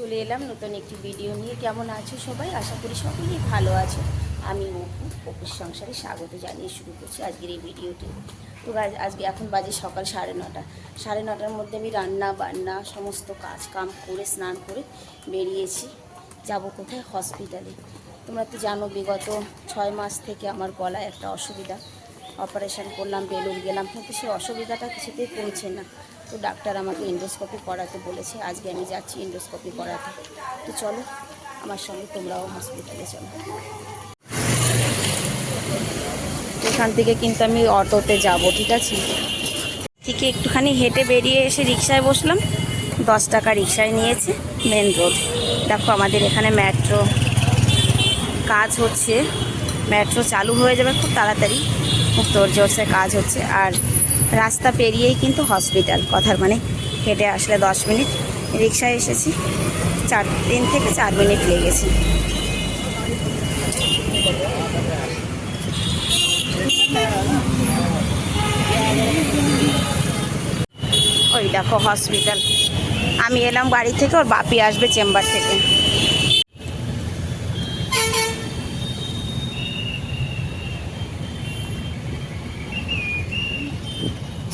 চলে এলাম নতুন একটি ভিডিও নিয়ে। কেমন আছো সবাই? আশা করি সকলেই ভালো আছো। আমি অপু, অপুর সংসারে স্বাগত জানিয়ে শুরু করছি আজকের এই ভিডিওটি তো। আজকে এখন বাজে সকাল সাড়ে নটা। সাড়ে নটার মধ্যে আমি রান্না বান্না সমস্ত কাজ কাম করে, স্নান করে বেরিয়েছি। যাব কোথায়? হসপিটালে তোমরা তো জানো, বিগত ছয় মাস থেকে আমার গলায় একটা অসুবিধা। অপারেশন করলাম বেলুর গেলাম। কিন্তু সেই অসুবিধাটা কিছুতেই কমছে না। তো ডাক্তার আমাকে এন্ডোস্কোপি করাতে বলেছে। আজকে আমি যাচ্ছি এন্ডোস্কোপি করাতে। তো চলো, আমার সঙ্গে তোমরাও হসপিটালে চলো। এখান থেকে কিন্তু আমি অটোতে যাব, ঠিক আছে? থেকে একটুখানি হেঁটে বেরিয়ে এসে রিক্সায় বসলাম। দশ টাকা রিক্সায় নিয়েছে মেন রোড দেখো আমাদের এখানে মেট্রো কাজ হচ্ছে। মেট্রো চালু হয়ে যাবে খুব তাড়াতাড়ি। খুব জোরজোরসে কাজ হচ্ছে। আর রাস্তা পেরিয়েই কিন্তু হসপিটাল কথার মানে হেঁটে আসলে দশ মিনিট, রিক্সায় এসেছি। চার, তিন থেকে চার মিনিট লেগেছে। ওই দেখো হসপিটাল আমি এলাম বাড়ি থেকে, ওর বাপি আসবে চেম্বার থেকে।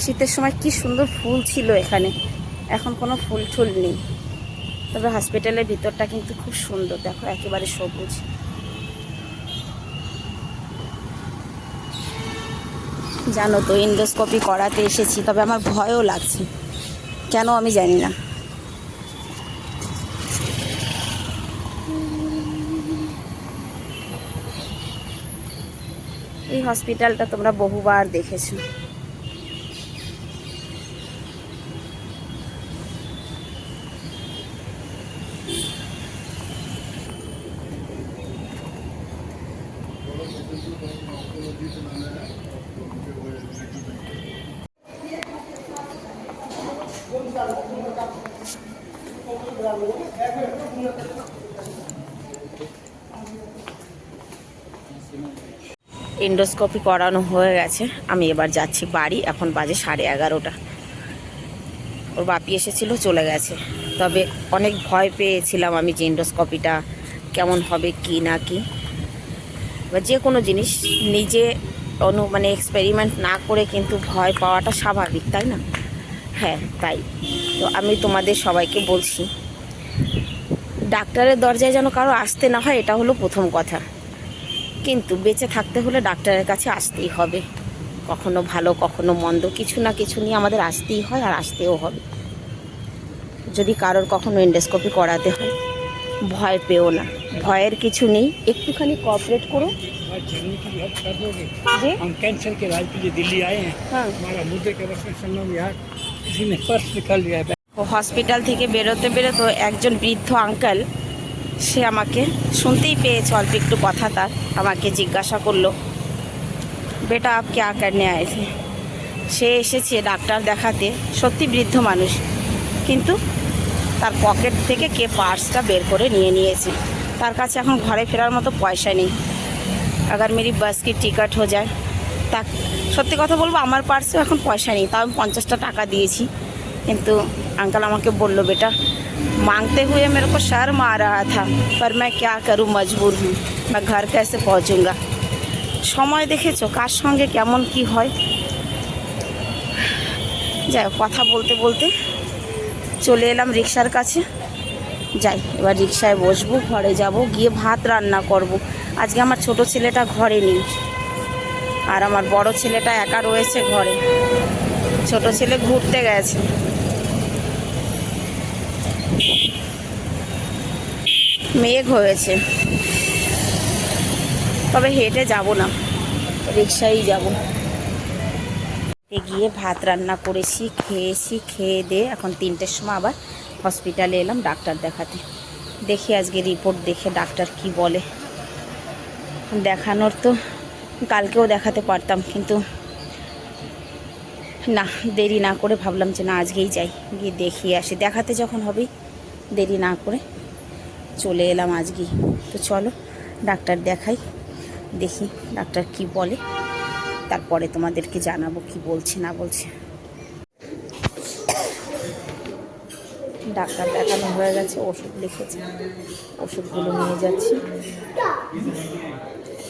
শীতের সময় কি সুন্দর ফুল ছিল এখানে। এখন কোনো ফুল টুল নেই। তবে হসপিটালের ভিতরটা কিন্তু খুব সুন্দর। দেখো, একেবারে সবুজ। জানো তো এন্ডোস্কোপি করাতে এসেছি, তবে আমার ভয়ও লাগছে। কেন আমি জানি না। এই হসপিটালটা তোমরা বহুবার দেখেছ। এন্ডোস্কোপি করানো হয়ে গেছে। আমি এবার যাচ্ছি বাড়ি, এখন বাজে সাড়ে এগারোটা। ওর বাপি এসেছিল, চলে গেছে। তবে অনেক ভয় পেয়েছিলাম আমি যে এন্ডোস্কোপিটা কেমন হবে, কি না কি। বা যে কোনো জিনিস নিজে অনু মানে এক্সপেরিমেন্ট না করে কিন্তু ভয় পাওয়াটা স্বাভাবিক, তাই না? হ্যাঁ তাই। তো আমি তোমাদের সবাইকে বলছি, ডাক্তারের দরজায় যেন কারও আসতে না হয়, এটা হলো প্রথম কথা। কিন্তু বেঁচে থাকতে হলে ডাক্তারের কাছে আসতেই হবে। কখনো ভালো, কখনো মন্দ, কিছু না কিছু নিয়ে আমাদের আসতেই হয় আর আসতেও হবে। যদি কারোর কখনো এন্ডোস্কোপি করাতে হয়, ভয় পেও না। ভয়ের কিছু নেই একটুখানি কোঅপারেট করো आज जर्नी की हेल्प कर दोगे যে हम कैंसर के इलाज के लिए दिल्ली आए हैं হ্যাঁ हमारा मुद्दे के वक्त संगम यार किसी ने पर्स निकाल लिया है ও হসপিটাল থেকে বেরোতে বেরোতে একজন বৃদ্ধ আঙ্কেল সে আমাকে শুনতেই পেয়েছে অল্প একটু কথা তার আমাকে জিজ্ঞাসা করলো বেটা আপ ক্যা করনে আয়ে থে সে এসেছে ডাক্তার দেখাতে সত্যি বৃদ্ধ মানুষ কিন্তু তার পকেট থেকে কে পার্সটা বের করে নিয়ে নিয়েছে তার কাছে এখন ঘরে ফেরার মতো পয়সা নেই আগার মেরি বাস কি টিকিট হয়ে যায় তা সত্যি কথা বলবো আমার পার্সেও এখন পয়সা নেই তাও আমি পঞ্চাশটা টাকা দিয়েছি কিন্তু अंकल আমাকে বললো बेटा मांगते हुए मेरे को शर्म आ रहा था पर मैं क्या करूँ मजबूर हूँ मैं घर कैसे पहुँचूँगा সময় দেখেছো কার সঙ্গে কেমন কি হয় যাই হোক, কথা বলতে বলতে চলে এলাম রিক্সার কাছে যাই, এবার রিক্সায় বসবো, ঘরে যাব, গিয়ে ভাত রান্না করব। আজকে আমার ছোট ছেলেটা ঘরে নেই, আর আমার বড় ছেলেটা একা রয়েছে ঘরে। ছোট ছেলে ঘুরতে গেছে। মেঘ হয়েছে। তবে হেঁটে যাব না রিক্সায় যাব। গিয়ে ভাত রান্না করেছি, খেয়েছি, খেয়ে দিয়ে এখন তিনটের সময় আবার হসপিটালে এলাম ডাক্তার দেখাতে। দেখি আজকে রিপোর্ট দেখে ডাক্তার কি বলে। দেখানোর তো কালকেও দেখাতে পারতাম, কিন্তু না, দেরি না করে ভাবলাম যে না, আজকেই যাই, গিয়ে দেখিয়ে আসি। দেখাতে যখন হবেই দেরি না করে চলে এলাম আজকেই। তো চলো, ডাক্তার দেখাই, দেখি ডাক্তার কি বলে। তারপরে তোমাদেরকে জানাব কি বলছে, না বলছে। ডাক্তার দেখানো হয়ে গেছে, ওষুধ লিখেছে। ওষুধগুলো নিয়ে যাচ্ছি।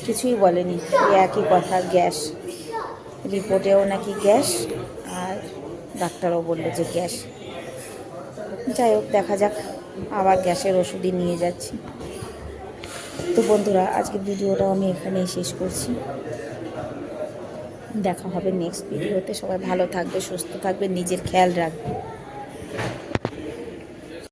কিছুই বলেনি একই কথা, গ্যাস। রিপোর্টেও নাকি গ্যাস, আর ডাক্তারও বলল যে গ্যাস। যাই হোক, দেখা যাক, আবার গ্যাসের ওষুধই নিয়ে যাচ্ছি। তো বন্ধুরা, আজকের ভিডিওটাও আমি এখানেই শেষ করছি। দেখা হবে নেক্সট ভিডিওতে সবাই ভালো থাকবে সুস্থ থাকবে নিজের খেয়াল রাখবে।